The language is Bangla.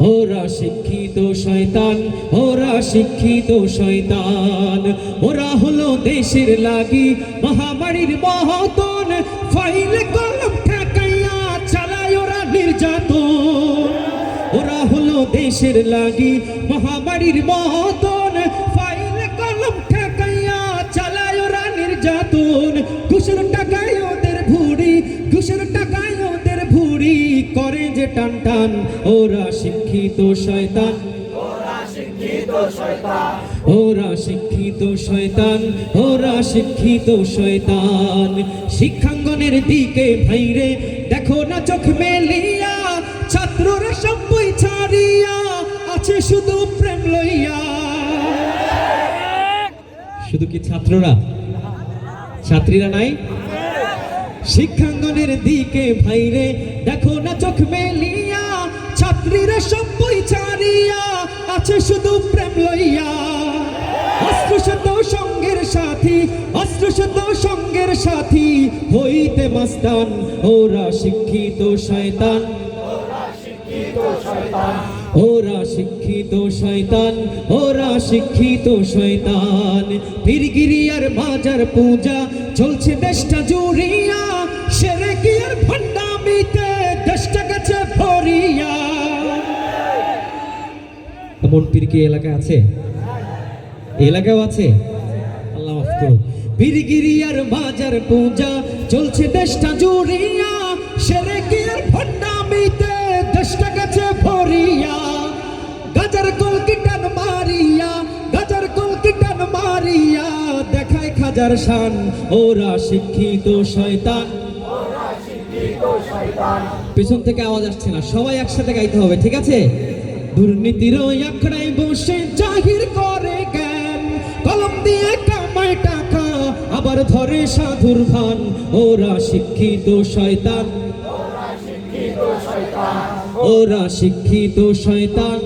ওরা শিক্ষিত শয়তান, ওরা শিক্ষিত শয়তান। ওরা হলো দেশের লাগি, মহামারীর মহতন। ফাইল, কলম ঠেকাইয়া চালায় ওরা নির্যাতন। ওরা হলো দেশের লাগি, মহামারীর মহতন। ফাইল, কলম ঠেকাইয়া চালায় ওরা নির্যাতন। ঘুষের টাকায় ওদের ভুড়ি, ঘুষের টাকায় ভুড়ি করে যে টান টান ওরা শিক্ষিত শয়তান। ওরা শিক্ষিত শয়তান। ওরা শিক্ষিত শয়তান শিক্ষাঙ্গনের দিকে ভাইরে দেখো না চোখ মেলিয়া ছাত্ররা সব বই ছাড়িয়া আছে শুধু প্রেম লইয়া। শুধু কি ছাত্ররা? ছাত্রীরা নাই? শিক্ষাঙ্গনের দিকে ভাইরে দেখো না চোখ মেলিয়া, ছাত্রীরা সব বই ছাড়িয়া আছে শুধু প্রেম লইয়া। অস্ত্রশত সঙ্গের সাথী অস্ত্রশত সঙ্গের সাথী, হইতে মাস্তান ওরা শিক্ষিত শয়তান ওরা শিক্ষিত শয়তান। ওরা শিক্ষিত শয়তান পীরগিরিয়ার বাজার পূজা, চলছে দেশটা জুড়িয়া। সেরে কি আর ভণ্ডামিতে দেশটা গেছে ভরিয়া। এমন পীর কি এলাকায় আছে? এলাকাও আছে? আল্লাহ মাফ করুন পীরগিরিয়ার বাজার পূজা, চলছে দেশটা জুড়িয়া। খাজার শান, ওরা শিক্ষিত শয়তান। পেছন থেকে আওয়াজ আসছে না, সবাই একসাথে গাইতে হবে, ঠিক আছে? দুর্নীতির আখড়ায় বসে জাহির করে জ্ঞান। কলম দিয়ে কামায় টাকা, আবার ধরে সাধুর ভান, ওরা শিক্ষিত শয়তান। ওরা শিক্ষিত শয়তান।